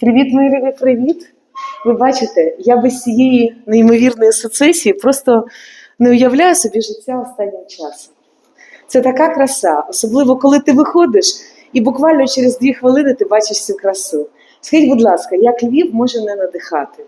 Привіт, мої любі, привіт! Ви бачите, я без цієї неймовірної сецесії просто не уявляю собі життя останнім часом. Це така краса, особливо коли ти виходиш і буквально через дві хвилини ти бачиш цю красу. Скажіть, будь ласка, як Львів може не надихати?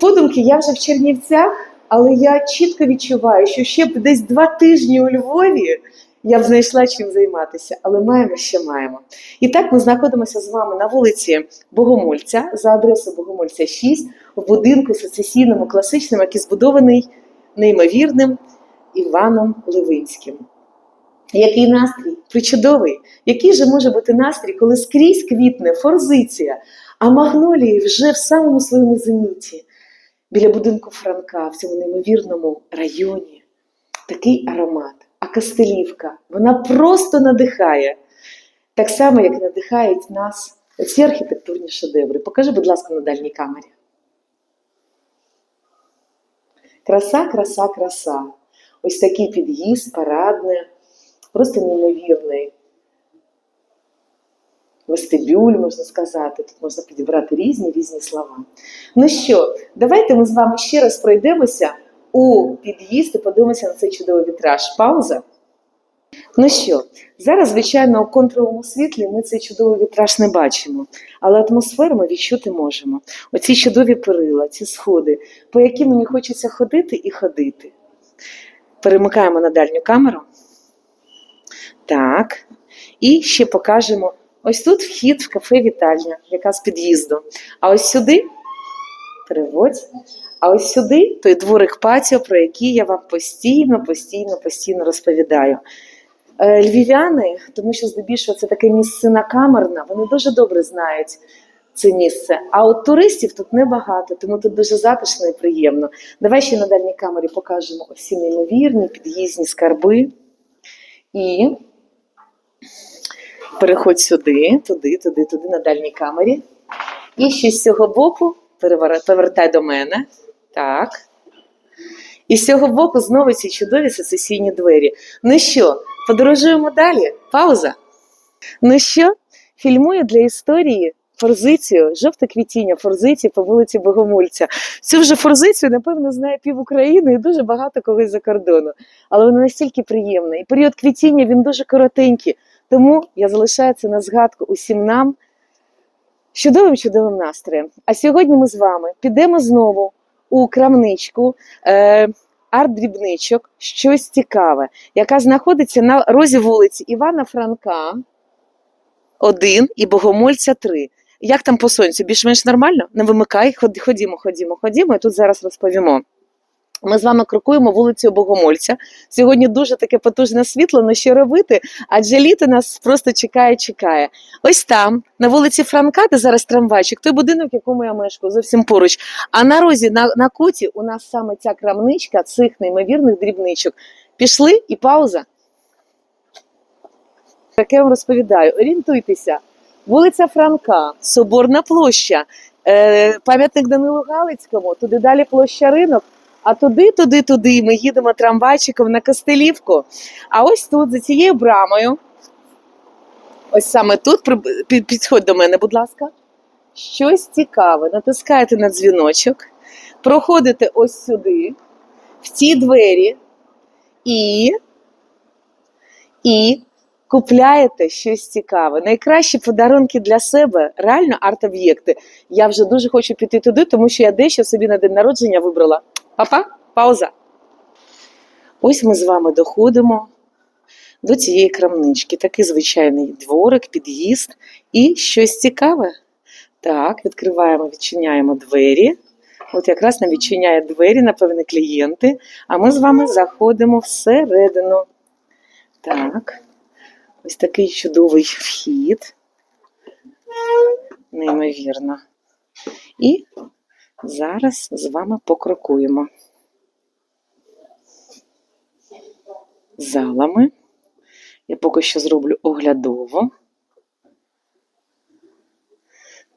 Подумки, я вже в Чернівцях, але я чітко відчуваю, що ще б десь два тижні у Львові я б знайшла чим займатися, але маємо, що маємо. І так ми знаходимося з вами на вулиці Богомольця за адресою Богомольця 6 в будинку сецесійному класичному, який збудований неймовірним Іваном Левинським. Який настрій? Причудовий. Який же може бути настрій, коли скрізь квітне форзиція, а магнолії вже в самому своєму зеніті, біля будинку Франка, в цьому неймовірному районі. Такий аромат. Костелівка, вона просто надихає. Так само, як надихають нас ці архітектурні шедеври. Покажи, будь ласка, на дальній камері. Краса, краса, краса. Ось такий під'їзд, парадний, просто неймовірний. Вестибюль, можна сказати, тут можна підібрати різні різні слова. Ну що, давайте ми з вами ще раз пройдемося у під'їзд і подивимося на цей чудовий вітраж. Пауза. Ну що, зараз, звичайно, у контровому світлі ми цей чудовий вітраж не бачимо, але атмосферу ми відчути можемо. Оці чудові перила, ці сходи, по яким мені хочеться ходити і ходити. Перемикаємо на дальню камеру. Так. І ще покажемо. Ось тут вхід в кафе Вітальня, яка з під'їзду. А ось сюди переводь. А ось сюди той дворик патіо, про який я вам постійно, постійно, постійно розповідаю. Е, Львів'яни, тому що здебільшого це таке місцина камерна, вони дуже добре знають це місце. А от туристів тут небагато, тому тут дуже затишно і приємно. Давай ще на дальній камері покажемо всі неймовірні під'їзні скарби. І переходь сюди, туди, туди, туди, на дальній камері. І ще з цього боку перевер- повертай до мене. Так. І з цього боку знову ці чудові сецесійні двері. Ну що, подорожуємо далі? Пауза. Ну що, фільмую для історії форзицію, жовте квітіння форзиції по вулиці Богомольця. Цю вже форзицію, напевно, знає пів України і дуже багато когось за кордону. Але вона настільки приємна. І період квітіння він дуже коротенький. Тому я залишаю це на згадку усім нам чудовим чудовим настроєм. А сьогодні ми з вами підемо знову у крамничку. Е, Арт-дрібничок, щось цікаве, яка знаходиться на розі вулиці Івана Франка 1 і Богомольця 3. Як там по сонцю? Більш-менш нормально? Не вимикай, ходімо, ходімо, ходімо, і тут зараз розповімо. Ми з вами крокуємо вулицею Богомольця. Сьогодні дуже таке потужне світло, ну що робити? Адже літо нас просто чекає, чекає. Ось там, на вулиці Франка, де зараз трамвайчик, той будинок, в якому я мешкаю, зовсім поруч. А на розі на, на куті у нас саме ця крамничка цих неймовірних дрібничок. Пішли і пауза. Я вам розповідаю, орієнтуйтеся. Вулиця Франка, Соборна площа, е, пам'ятник Данилу Галицькому, туди далі площа ринок. А туди, туди, туди ми їдемо трамвайчиком на Костелівку. А ось тут, за цією брамою, ось саме тут, підходь до мене, будь ласка. Щось цікаве. Натискаєте на дзвіночок, проходите ось сюди, в ці двері, і, і купляєте щось цікаве. Найкращі подарунки для себе, реально арт-об'єкти. Я вже дуже хочу піти туди, тому що я дещо собі на день народження вибрала. Папа, пауза. Ось ми з вами доходимо до цієї крамнички. Такий звичайний дворик, під'їзд і щось цікаве. Так, відкриваємо, відчиняємо двері. От якраз нам відчиняє двері, напевне, клієнти. А ми з вами заходимо всередину. Так, ось такий чудовий вхід. Неймовірно. І зараз з вами покрокуємо. Залами. Я поки що зроблю оглядово.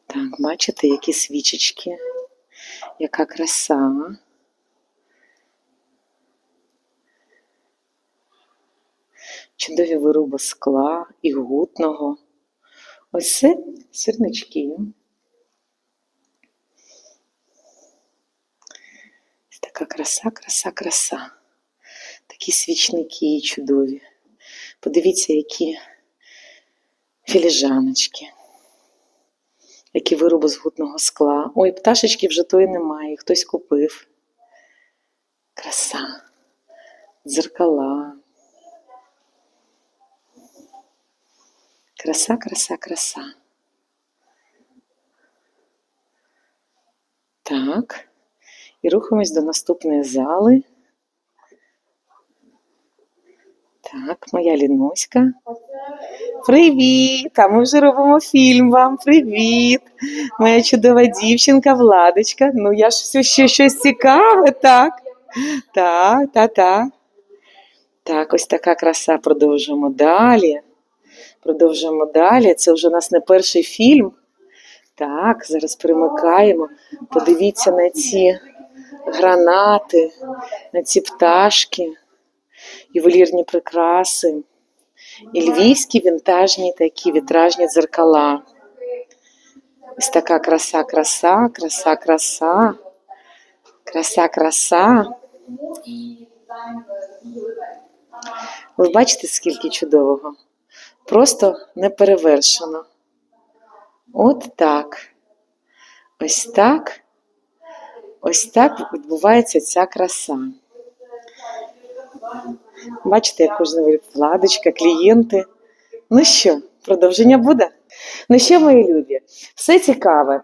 Так, бачите, які свічечки, яка краса. Чудові вироби скла і гутного. Ось це сірнички. Така краса, краса, краса. Такі свічники чудові. Подивіться, які філіжаночки, які вироби з гутного скла. Ой, пташечки вже тої немає, хтось купив. Краса, дзеркала. Краса, краса, краса. Так. І рухаємось до наступної зали. Так, моя Лінуська. Привіт! А ми вже робимо фільм вам. Привіт! Моя чудова дівчинка Владочка. Ну, я ж все ще щось цікаве, так? Так, так, так. Так, ось така краса. Продовжуємо далі. Продовжуємо далі. Це вже у нас не перший фільм. Так, зараз перемикаємо. Подивіться на ці гранати, на ці пташки, ювелірні прикраси, і львівські вінтажні такі вітражні дзеркала. Ось така краса, краса, краса, краса, краса, краса. Ви бачите, скільки чудового? Просто неперевершено. От так. Ось так. Ось так відбувається ця краса. Бачите, як кожна владочка, клієнти. Ну що, продовження буде? Ну що, мої любі, все цікаве.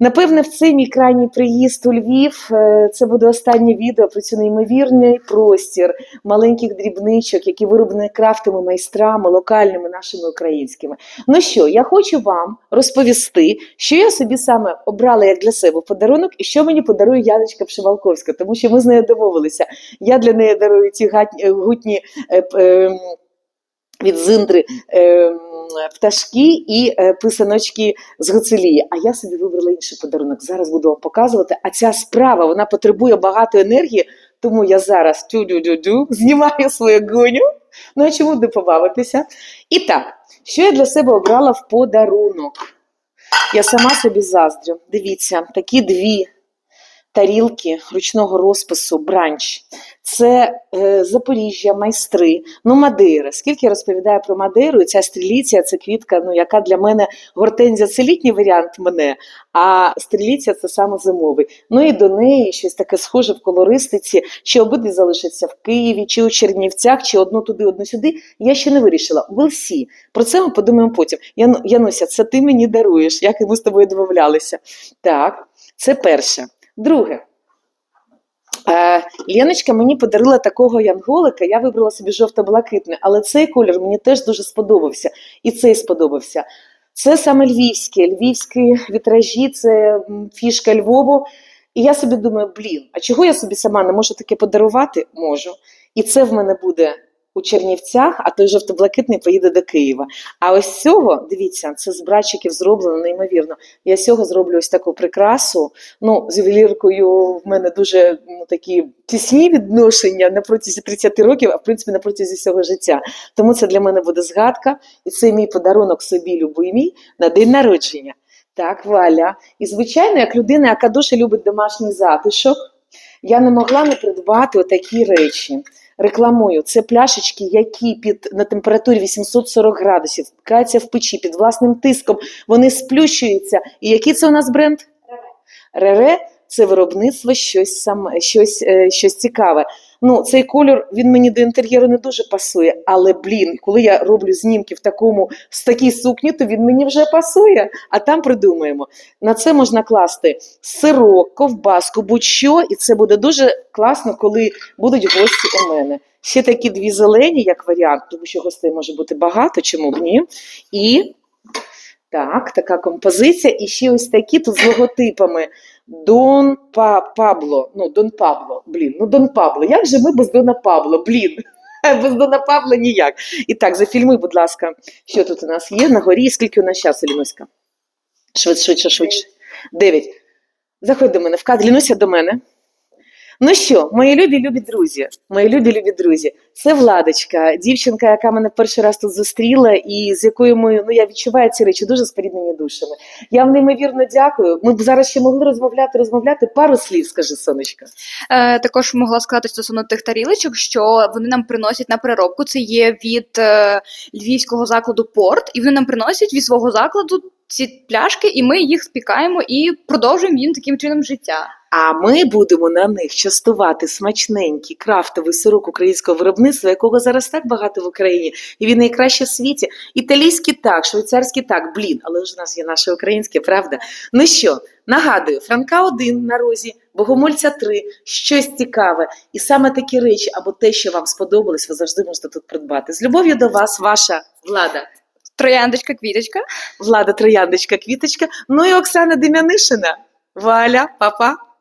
Напевне, в цей мій крайній приїзд у Львів е, це буде останнє відео про цю неймовірний простір маленьких дрібничок, які вироблені крафтовими майстрами, локальними нашими українськими. Ну що, я хочу вам розповісти, що я собі саме обрала як для себе подарунок, і що мені подарує Яночка Пшивалковська, тому що ми з нею домовилися. Я для неї дарую гатні- е, гутні. е, ем, від зиндри е, пташки і е, писаночки з гуцелії. А я собі вибрала інший подарунок. Зараз буду вам показувати. А ця справа вона потребує багато енергії, тому я зараз тю-дю-дю-дю, знімаю свою гоню. Ну а чому не побавитися? І так, що я для себе обрала в подарунок? Я сама собі заздрю. Дивіться, такі дві тарілки ручного розпису бранч. Це е, Запоріжжя, майстри, ну Мадейра. Скільки я розповідаю про Мадейру, і ця стріліція це квітка, ну яка для мене гортензія це літній варіант мене, а стріліція це саме зимовий. Ну і до неї щось таке схоже в колористиці, чи обидві залишаться в Києві, чи у Чернівцях, чи одну туди, одну сюди. Я ще не вирішила. Ви. Про це ми подумаємо потім. Яну, Януся, це ти мені даруєш, як і ми з тобою домовлялися. Так, це перше. Друге. Е, Леночка мені подарила такого янголика, я вибрала собі жовто-блакитний, але цей колір мені теж дуже сподобався. І цей сподобався. Це саме львівське, львівські вітражі, це фішка Львову. І я собі думаю, блін, а чого я собі сама не можу таке подарувати? Можу. І це в мене буде у Чернівцях, а той жовто-блакитний поїде до Києва. А ось цього, дивіться, це з братчиків зроблено неймовірно. Я з цього зроблю ось таку прикрасу. Ну, з ювеліркою в мене дуже ну, такі тісні відношення на протязі 30 років, а в принципі на протязі всього життя. Тому це для мене буде згадка, і це мій подарунок собі любимій на день народження. Так, Валя. І звичайно, як людина, яка дуже любить домашній затишок, я не могла не придбати отакі речі. Рекламую, це пляшечки, які під на температурі 840 градусів ткаються в печі під власним тиском, вони сплющуються. І який це у нас бренд? Рере це виробництво щось саме, щось, е, щось цікаве. Ну, цей кольор він мені до інтер'єру не дуже пасує, але блін, коли я роблю знімки в такому в такій сукні, то він мені вже пасує. А там придумаємо. На це можна класти сирок, ковбаску, будь-що, і це буде дуже класно, коли будуть гості у мене. Ще такі дві зелені, як варіант, тому що гостей може бути багато, чому б ні. І так, така композиція. І ще ось такі тут з логотипами. Дон Па Пабло. Ну, Дон Пабло. Блін, ну Дон Пабло. Як же ми без Дона Пабло? Блін. Без Дона Павла ніяк. І так, зафільмуй, будь ласка, що тут у нас є на горі, скільки у нас часу, Лінуська? Швидше, швидше, швидше. Дев'ять. Заходь до мене в кадр. Лінуся до мене. Ну що, мої любі, любі друзі, мої любі, любі друзі, це Владочка, дівчинка, яка мене перший раз тут зустріла, і з якою ми, ну я відчуваю ці речі дуже споріднені душами. Я вам неймовірно дякую. Ми б зараз ще могли розмовляти, розмовляти. Пару слів, скажи, сонечко. Е, також могла сказати стосовно тих тарілочок, що вони нам приносять на переробку. Це є від е, львівського закладу Порт, і вони нам приносять від свого закладу ці пляшки, і ми їх спікаємо і продовжуємо їм таким чином життя. А ми будемо на них частувати смачненький крафтовий сирок українського виробництва, якого зараз так багато в Україні, і він найкраще в світі. Італійський так, швейцарський так, блін, але ж у нас є наше українське, правда? Ну що, нагадую, Франка 1 на розі, Богомольця 3, щось цікаве. І саме такі речі або те, що вам сподобалось, ви завжди можете тут придбати. З любов'ю до вас, ваша влада. Трояндочка, квіточка. Влада Трояндочка, Квіточка, ну і Оксана Дем'янишина. Валя, папа.